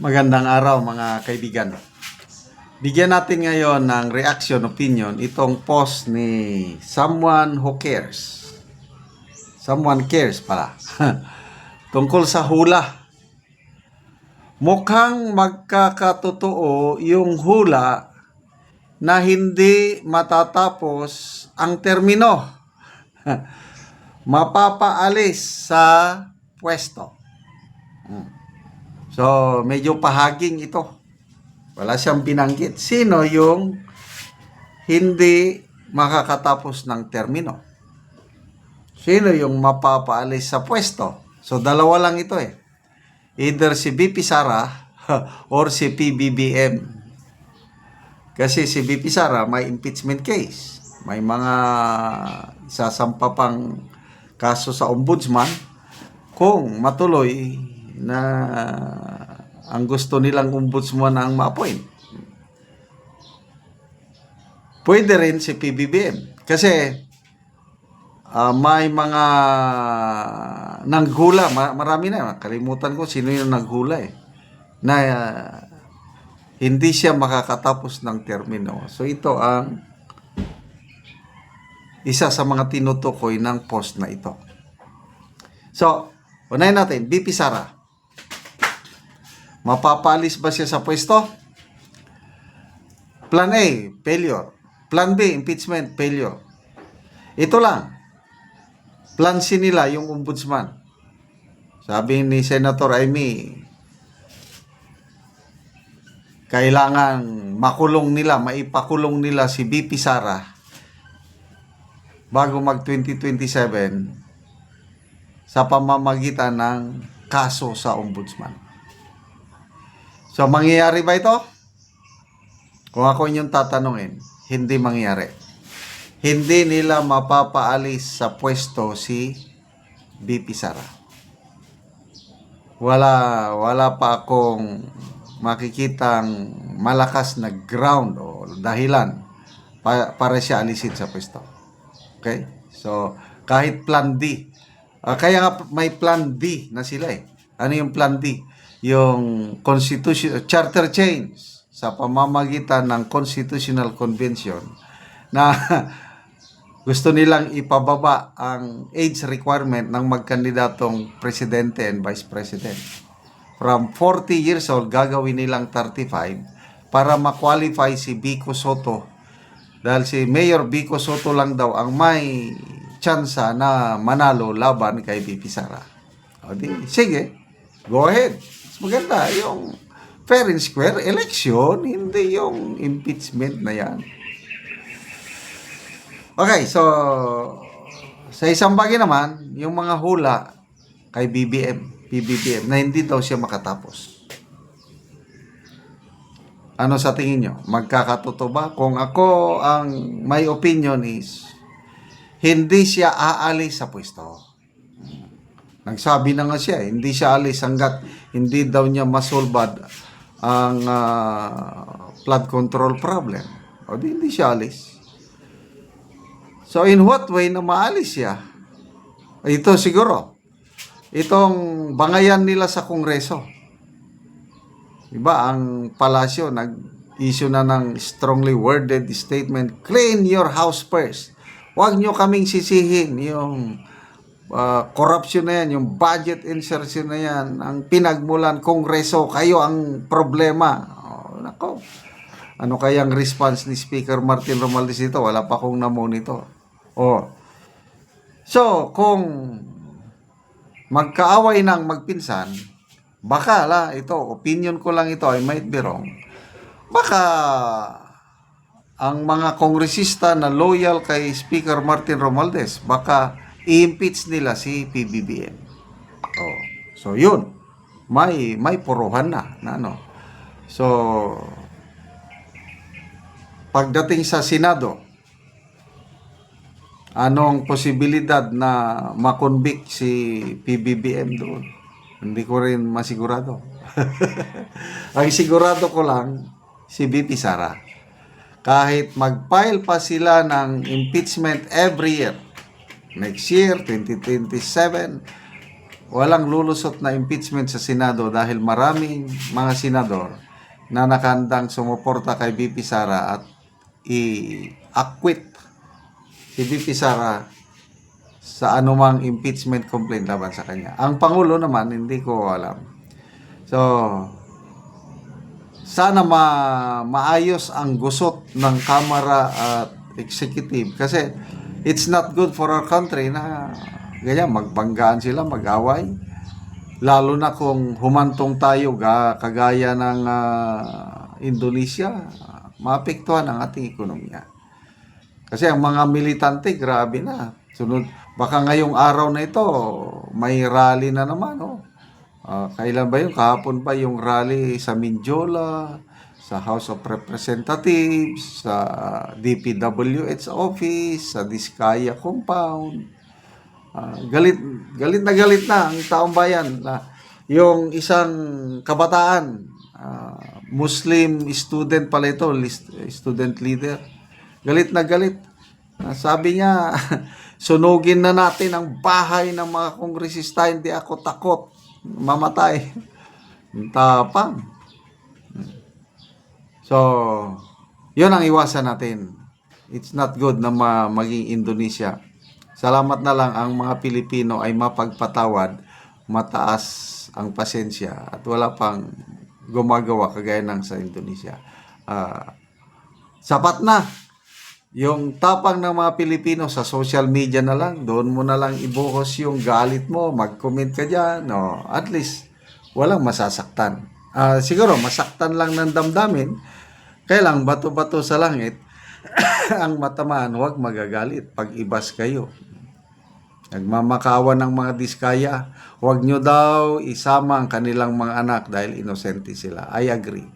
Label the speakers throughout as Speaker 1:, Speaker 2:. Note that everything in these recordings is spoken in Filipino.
Speaker 1: Magandang araw mga kaibigan. Bigyan natin ngayon ng reaction opinion itong post ni Someone Who Cares. Someone Cares pala. Tungkol sa hula. Mukhang magkakatotoo yung hula na hindi matatapos ang termino. Mapapaalis sa pwesto. So, medyo pahaging ito. Wala siyang binanggit. Sino yung hindi makakatapos ng termino? Sino yung mapapaalis sa pwesto? So, dalawa lang ito eh. Either si BP Sara or si PBBM. Kasi si BP Sara may impeachment case. May mga isasampa pang kaso sa ombudsman kung matuloy na ang gusto nilang ombudsman ang ma-appoint. Pwede rin si PBBM. Kasi ah, may mga nanghula. Ma- marami na. Kalimutan ko sino yung naghula eh. Na ah, hindi siya makakatapos ng termino. So ito ang isa sa mga tinutukoy ng post na ito. So, unahin natin, BP Sara. Mapapalis ba siya sa pwesto? Plan A, failure. Plan B, impeachment, failure. Ito lang. Plan C nila, yung ombudsman. Sabi ni Senator Amy, kailangan makulong nila, maipakulong nila si BP Sara bago mag 2027 sa pamamagitan ng kaso sa ombudsman. So, mangyayari ba ito? Kung ako inyong tatanungin, hindi mangyayari. Hindi nila mapapaalis sa pwesto si BP Sara. Wala, wala pa akong makikitang malakas na ground o dahilan pa- para siya alisin sa pwesto. Okay? So, kahit plan D. Ah, kaya nga may plan D na sila eh. Ano yung plan D? Yung constitution, charter change sa pamamagitan ng Constitutional Convention na gusto nilang ipababa ang age requirement ng magkandidatong presidente and vice president. From 40 years old, gagawin nilang 35 para ma-qualify si Vico Soto dahil si Mayor Vico Soto lang daw ang may tsansa na manalo laban kay BP Sara. O di, sige, go ahead. Maganda yung fair and square election, hindi yung impeachment na yan. Okay, so sa isang bagay naman, yung mga hula kay BBM, PBBM, na hindi daw siya makatapos. Ano sa tingin nyo? Magkakatotoo ba? Kung ako ang my opinion is, hindi siya aalis sa pwesto. Nagsabi na nga siya, hindi siya alis hanggat hindi daw niya masolbad ang ah, flood control problem. O di hindi siya alis. So in what way na maalis siya? Ito siguro. Itong bangayan nila sa kongreso. Diba, ang palasyo nag-issue na ng strongly worded statement, clean your house first. Huwag nyo kaming sisihin yung ah, corruption na yan, yung budget insertion na yan, ang pinagmulan kongreso, kayo ang problema. Oh, nako. Ano kayang response ni Speaker Martin Romualdez dito? Wala pa akong na-monitor. Oh. So, kung magkaaway ng magpinsan, baka la, ito, opinion ko lang ito, I might be wrong. Baka ang mga kongresista na loyal kay Speaker Martin Romualdez, baka i-impeach nila si PBBM. Oh. So, yun. May, may puruhan na, na ano. So, pagdating sa Senado, anong posibilidad na makonvict si PBBM doon? Hindi ko rin masigurado. Ang sigurado ko lang, si BP Sara. Kahit mag-file pa sila ng impeachment every year, next year, 2027, walang lulusot na impeachment sa Senado dahil maraming mga senador na nakandang sumuporta kay BP Sara at i-acquit si BP Sara sa anumang impeachment complaint laban sa kanya. Ang Pangulo naman, hindi ko alam. So, sana ma maayos ang gusot ng Kamara at Executive kasi it's not good for our country na ganyan, magbanggaan sila, mag-away. Lalo na kung humantong tayo ga, kagaya ng ah, Indonesia, maapektuhan ang ating ekonomiya. Kasi ang mga militante, grabe na. Sunod, baka ngayong araw na ito, may rally na naman, oh. Ah, kailan ba yun? Kahapon ba yung rally sa Minjola, sa House of Representatives, sa DPWH office, sa Diskaya compound. Ah, galit, galit na galit na ang taong bayan na yung isang kabataan, ah, Muslim student pala ito, list- student leader. Galit na galit. Ah, sabi niya, sunugin na natin ang bahay ng mga kongresista, hindi ako takot mamatay. Ang Tapang. So, yun ang iwasan natin. It's not good na ma- maging Indonesia. Salamat na lang ang mga Pilipino ay mapagpatawad, mataas ang pasensya at wala pang gumagawa kagaya ng sa Indonesia. Ah, sapat na yung tapang ng mga Pilipino sa social media na lang, doon mo na lang ibuhos yung galit mo, mag-comment ka dyan, no, at least walang masasaktan. Ah, siguro, masaktan lang ng damdamin, kaya lang bato-bato sa langit, ang matamaan, huwag magagalit pag ibas kayo. Nagmamakawan ng mga diskaya, huwag nyo daw isama ang kanilang mga anak dahil inosente sila. I agree.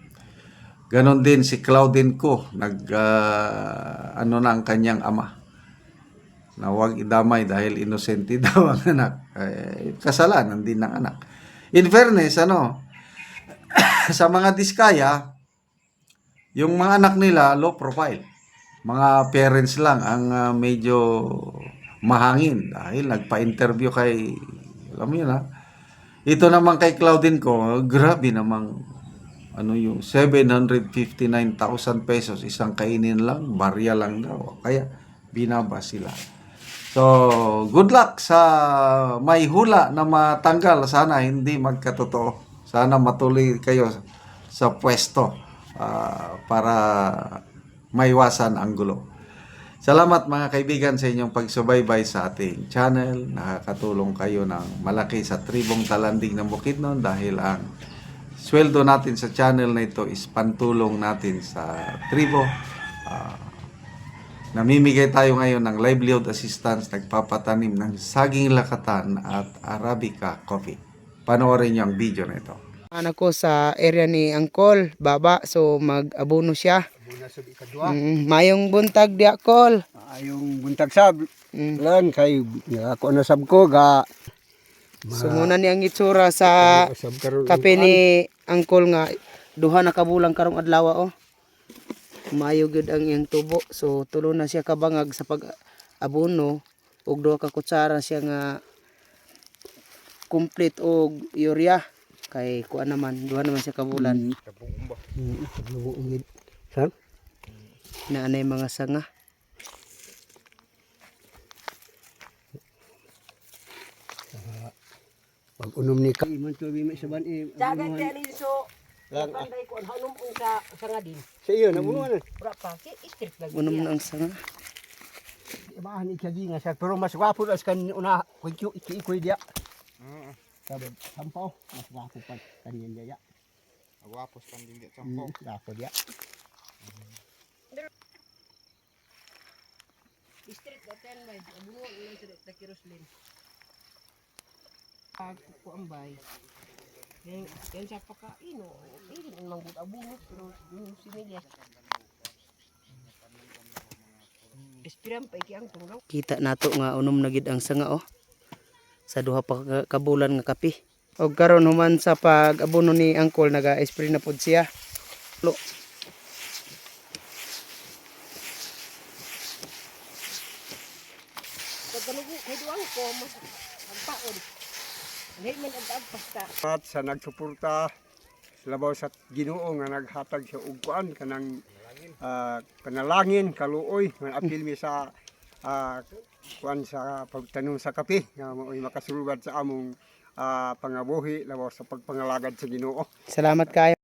Speaker 1: Ganon din si Claudine ko, nag ah, ano na ang kanyang ama. Na huwag idamay dahil inosente daw ang anak. Eh, kasalanan din ng anak. In fairness, ano, sa mga diskaya, yung mga anak nila low profile. Mga parents lang ang ah, medyo mahangin dahil nagpa-interview kay alam mo yun ha. Ito naman kay Claudine ko, grabe namang ano yung 759,000 pesos isang kainin lang, barya lang daw. Kaya binaba sila. So, good luck sa may hula na matanggal. Sana hindi magkatotoo. Sana matuloy kayo sa pwesto ah, para maiwasan ang gulo. Salamat mga kaibigan sa inyong pagsubaybay sa ating channel. Nakakatulong kayo ng malaki sa tribong talanding ng Bukidnon dahil ang sweldo natin sa channel na ito is pantulong natin sa tribo. Ah, namimigay tayo ngayon ng livelihood assistance, nagpapatanim ng saging lakatan at Arabica coffee. Panoorin niyo ang video na ito.
Speaker 2: Anak ko sa area ni Angkol, baba, so mag-abono siya.
Speaker 3: Muna sa ikadwa.
Speaker 2: Mm, mayong buntag di Angkol.
Speaker 3: Ayong buntag sab.
Speaker 2: Mm.
Speaker 3: Lan kay ako na sab ko ga
Speaker 2: So muna ni ang itsura sa kape ni Angkol nga duha na kabulang karong adlaw oh. Mayo gyud ang iyang tubo. So tulo na siya kabangag sa pag-abono ug duha ka kutsara siya nga complete og urea kay kuan naman duha naman siya kabulan
Speaker 3: Mm. Sab.
Speaker 2: na anay mga sanga.
Speaker 3: Pag unom ni ka. Iman to bimi sa ban eh.
Speaker 4: Dagan kaya ni so
Speaker 3: Lang ah.
Speaker 4: ko hanum ang sa sa nga din.
Speaker 3: Sa iyo na unuan.
Speaker 4: Ura pa ki strip lang.
Speaker 2: Unom na ang sanga.
Speaker 3: Ibahan ni kagi nga sa pero mas gwapo as kan una ko iki iki ikoy dia. Sabi sampaw mas gwapo pa kanyan dia.
Speaker 5: Guwapos panding di
Speaker 3: Mm, Gwapo dia.
Speaker 4: Strip na ten may abungo ni sa ta kiroslin. Pag ko ang bay. Yan yan sa pakaino. Hindi man gud abungo pero yung sinilya. Espiram pa iki ang tunglaw.
Speaker 2: kita nato nga unom na gid ang sanga oh sa duha pa ka- kabulan nga kape. Og karon human sa pag-abono ni angkol naga-spray na pud siya. Lo.
Speaker 4: Pag man.
Speaker 3: At sa nagsuporta labaw sa Ginoo nga naghatag sa ugkuan kanang ah, panalangin kaluoy nga apil mi sa ah, kuan sa pagtanong sa kape nga mao'y makasulbad sa among ah, pangabuhi labaw sa pagpangalagad sa Ginoo.
Speaker 2: Salamat kayo.